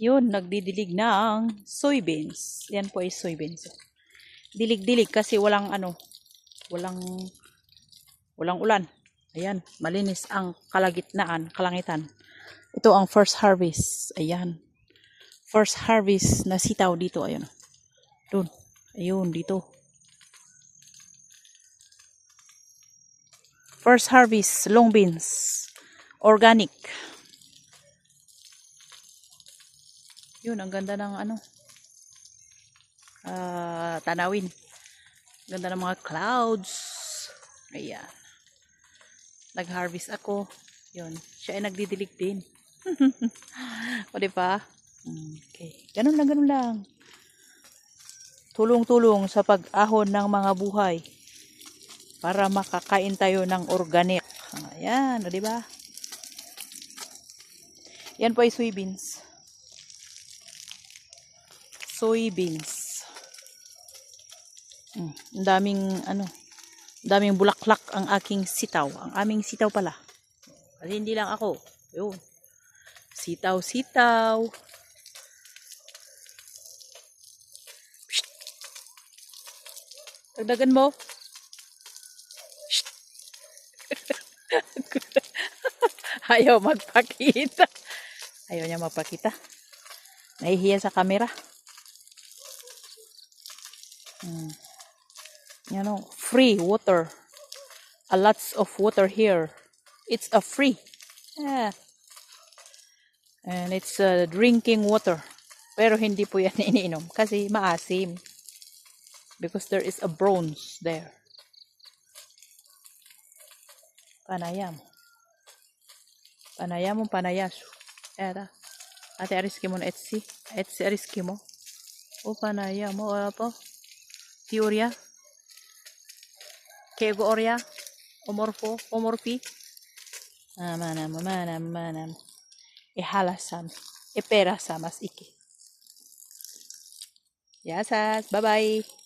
Yun, nagdidilig ng soybeans. Yan po ay soybeans. Dilig-dilig kasi walang ano, walang walang ulan. Ayan, malinis ang kalagitnaan, kalangitan. Ito ang first harvest. Ayan. First harvest na sitaw dito. Ayun. Doon. Ayun, dito. First harvest, long beans. Organic. Yun, ang ganda ng ano. ah tanawin. Ganda ng mga clouds. Ayan. Nag-harvest ako. Yun. Siya ay nagdidilig din. o, di ba? Okay. Ganun lang, ganun lang. Tulong-tulong sa pag-ahon ng mga buhay para makakain tayo ng organic. Ayan, o, di ba? Yan po ay soybeans. Soybeans. Mm, ang daming ano, daming bulaklak ang aking sitaw. Ang aming sitaw pala. Kasi hindi lang ako. Yun. Sitaw, sitaw. Psst. Mo. Ayaw magpakita. Ayaw niya magpakita. Nahihiya sa camera. Hmm. You know, free water. A lots of water here. It's a free. Yeah. And it's uh, drinking water. Pero hindi po yan iniinom kasi maasim. Because there is a bronze there. Panayam. Panayam panayasu. Era. Ate ariski mo na etsi. Etsi ariski mo. O panayam mo. Wala po. Fioria, Kegooria, Omorfo, Omorfi. Amanam, amanam, amanam. E halasam, e perasamas iki. Yasas. Bye bye.